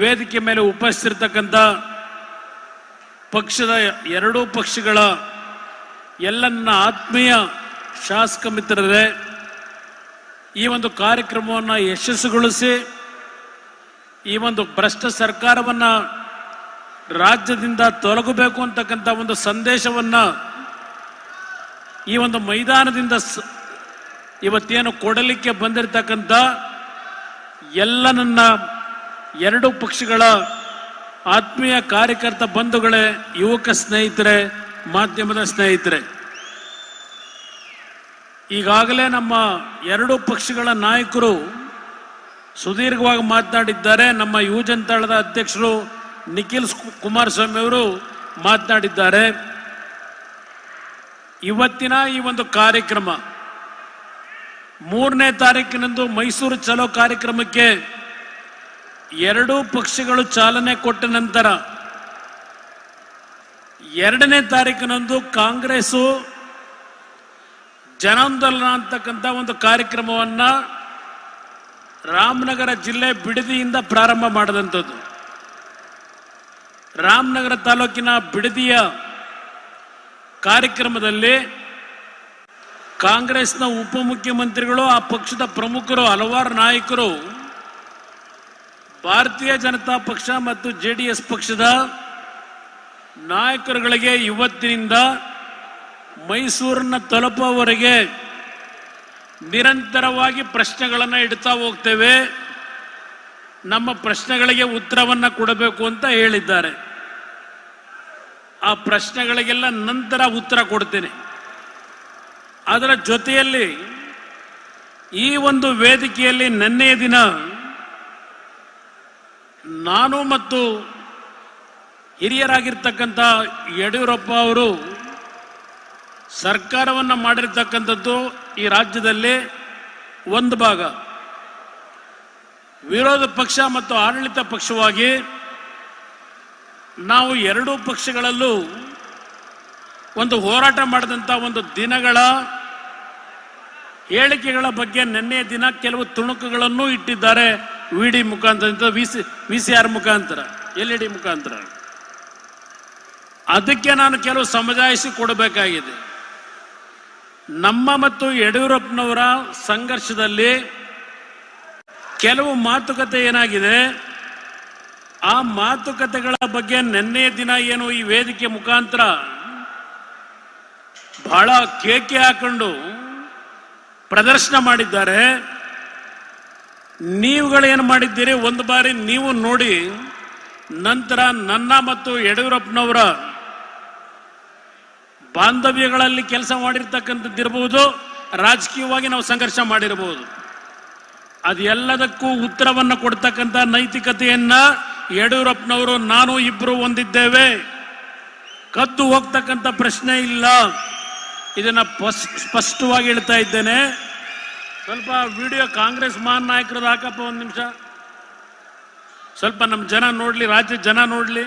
ವೇದಿಕೆ ಮೇಲೆ ಉಪಸ್ಥಿರ್ತಕ್ಕಂಥ ಪಕ್ಷದ ಎರಡೂ ಪಕ್ಷಗಳ ಎಲ್ಲ ನನ್ನ ಆತ್ಮೀಯ ಶಾಸಕ ಮಿತ್ರರೇ, ಈ ಒಂದು ಕಾರ್ಯಕ್ರಮವನ್ನು ಯಶಸ್ಸುಗೊಳಿಸಿ, ಈ ಒಂದು ಭ್ರಷ್ಟ ಸರ್ಕಾರವನ್ನು ರಾಜ್ಯದಿಂದ ತೊಲಗಬೇಕು ಅಂತಕ್ಕಂಥ ಒಂದು ಸಂದೇಶವನ್ನು ಈ ಒಂದು ಮೈದಾನದಿಂದ ಇವತ್ತೇನು ಕೊಡಲಿಕ್ಕೆ ಬಂದಿರತಕ್ಕಂಥ ಎಲ್ಲ ನನ್ನ ಎರಡು ಪಕ್ಷಗಳ ಆತ್ಮೀಯ ಕಾರ್ಯಕರ್ತ ಬಂಧುಗಳೇ, ಯುವಕ ಸ್ನೇಹಿತರೆ, ಮಾಧ್ಯಮದ ಸ್ನೇಹಿತರೆ. ಈಗಾಗಲೇ ನಮ್ಮ ಎರಡು ಪಕ್ಷಗಳ ನಾಯಕರು ಸುದೀರ್ಘವಾಗಿ ಮಾತನಾಡಿದ್ದಾರೆ. ನಮ್ಮ ಯುವಜನತಾಳದ ಅಧ್ಯಕ್ಷರು ನಿಖಿಲ್ ಕುಮಾರಸ್ವಾಮಿ ಅವರು ಮಾತನಾಡಿದ್ದಾರೆ. ಇವತ್ತಿನ ಈ ಒಂದು ಕಾರ್ಯಕ್ರಮ, ಮೂರನೇ ತಾರೀಕಿನಂದು ಮೈಸೂರು ಚಲೋ ಕಾರ್ಯಕ್ರಮಕ್ಕೆ ಎರಡೂ ಪಕ್ಷಗಳು ಚಾಲನೆ ಕೊಟ್ಟ ನಂತರ ಎರಡನೇ ತಾರೀಕಿನಂದು ಕಾಂಗ್ರೆಸ್ಸು ಜನಾಂದೋಲನ ಅಂತಕ್ಕಂಥ ಒಂದು ಕಾರ್ಯಕ್ರಮವನ್ನ ರಾಮನಗರ ಜಿಲ್ಲೆ ಬಿಡದಿಯಿಂದ ಪ್ರಾರಂಭ ಮಾಡಿದಂಥದ್ದು. ರಾಮನಗರ ತಾಲೂಕಿನ ಬಿಡದಿಯ ಕಾರ್ಯಕ್ರಮದಲ್ಲಿ ಕಾಂಗ್ರೆಸ್ನ ಉಪಮುಖ್ಯಮಂತ್ರಿಗಳು, ಆ ಪಕ್ಷದ ಪ್ರಮುಖರು, ಹಲವಾರು ನಾಯಕರು ಭಾರತೀಯ ಜನತಾ ಪಕ್ಷ ಮತ್ತು ಜೆ ಡಿ ಎಸ್ ಪಕ್ಷದ ನಾಯಕರುಗಳಿಗೆ ಇವತ್ತಿನಿಂದ ಮೈಸೂರನ್ನ ತಲುಪುವವರೆಗೆ ನಿರಂತರವಾಗಿ ಪ್ರಶ್ನೆಗಳನ್ನು ಇಡ್ತಾ ಹೋಗ್ತೇವೆ. ನಮ್ಮ ಪ್ರಶ್ನೆಗಳಿಗೆ ಉತ್ತರವನ್ನು ಕೊಡಬೇಕು ಅಂತ ಹೇಳಿದ್ದಾರೆ. ಆ ಪ್ರಶ್ನೆಗಳಿಗೆಲ್ಲ ನಂತರ ಉತ್ತರ ಕೊಡ್ತೇನೆ. ಅದರ ಜೊತೆಯಲ್ಲಿ ಈ ಒಂದು ವೇದಿಕೆಯಲ್ಲಿ ನಿನ್ನೆಯ ದಿನ ನಾನು ಮತ್ತು ಹಿರಿಯರಾಗಿರ್ತಕ್ಕಂಥ ಯಡಿಯೂರಪ್ಪ ಅವರು ಸರ್ಕಾರವನ್ನು ಮಾಡಿರ್ತಕ್ಕಂಥದ್ದು ಈ ರಾಜ್ಯದಲ್ಲಿ ಒಂದು ಭಾಗ. ವಿರೋಧ ಪಕ್ಷ ಮತ್ತು ಆಡಳಿತ ಪಕ್ಷವಾಗಿ ನಾವು ಎರಡೂ ಪಕ್ಷಗಳಲ್ಲೂ ಒಂದು ಹೋರಾಟ ಮಾಡಿದಂಥ ಒಂದು ದಿನಗಳ ಹೇಳಿಕೆಗಳ ಬಗ್ಗೆ ನಿನ್ನೆ ದಿನ ಕೆಲವು ತುಣುಕುಗಳನ್ನು ಇಟ್ಟಿದ್ದಾರೆ. ವಿ ಡಿ ಮುಖಾಂತರ V C V C R ಮುಖಾಂತರ ಎಲ್ ಇ ಡಿ ಮುಖಾಂತರ. ಅದಕ್ಕೆ ನಾನು ಕೆಲವು ಸಮಜಾಯಿಸಿ ಕೊಡಬೇಕಾಗಿದೆ. ನಮ್ಮ ಮತ್ತು ಯಡಿಯೂರಪ್ಪನವರ ಸಂಘರ್ಷದಲ್ಲಿ ಕೆಲವು ಮಾತುಕತೆ ಏನಾಗಿದೆ? ಆ ಮಾತುಕತೆಗಳ ಬಗ್ಗೆ ನಿನ್ನೆ ದಿನ ಏನು ಈ ವೇದಿಕೆ ಮುಖಾಂತರ ಬಹಳ ಕೇಕೆ ಹಾಕೊಂಡು ಪ್ರದರ್ಶನ ಮಾಡಿದ್ದಾರೆ. ನೀವುಗಳೇನು ಮಾಡಿದ್ದೀರಿ? ಒಂದು ಬಾರಿ ನೀವು ನೋಡಿ. ನಂತರ ನನ್ನ ಮತ್ತು ಯಡಿಯೂರಪ್ಪನವರ ಬಾಂಧವ್ಯಗಳಲ್ಲಿ ಕೆಲಸ ಮಾಡಿರ್ತಕ್ಕಂಥದ್ದಿರಬಹುದು ರಾಜಕೀಯವಾಗಿ ನಾವು ಸಂಘರ್ಷ ಮಾಡಿರಬಹುದು ಅದೆಲ್ಲದಕ್ಕೂ ಉತ್ತರವನ್ನು ಕೊಡ್ತಕ್ಕಂಥ ನೈತಿಕತೆಯನ್ನ ಯಡಿಯೂರಪ್ಪನವರು, ನಾನು ಇಬ್ರು ಹೊಂದಿದ್ದೇವೆ. ಕದ್ದು ಹೋಗ್ತಕ್ಕಂಥ ಪ್ರಶ್ನೆ ಇಲ್ಲ. ಇದನ್ನ ಸ್ಪಷ್ಟವಾಗಿ ಹೇಳ್ತಾ ಇದ್ದೇನೆ. ಸ್ವಲ್ಪ ವಿಡಿಯೋ ಕಾಂಗ್ರೆಸ್ ಮಹಾನ್ ನಾಯಕರದ್ದು ಹಾಕಪ್ಪ ಒಂದು ನಿಮಿಷ. ಸ್ವಲ್ಪ ನಮ್ಮ ಜನ ನೋಡ್ಲಿ ರಾಜ್ಯ ಜನ ನೋಡ್ಲಿ.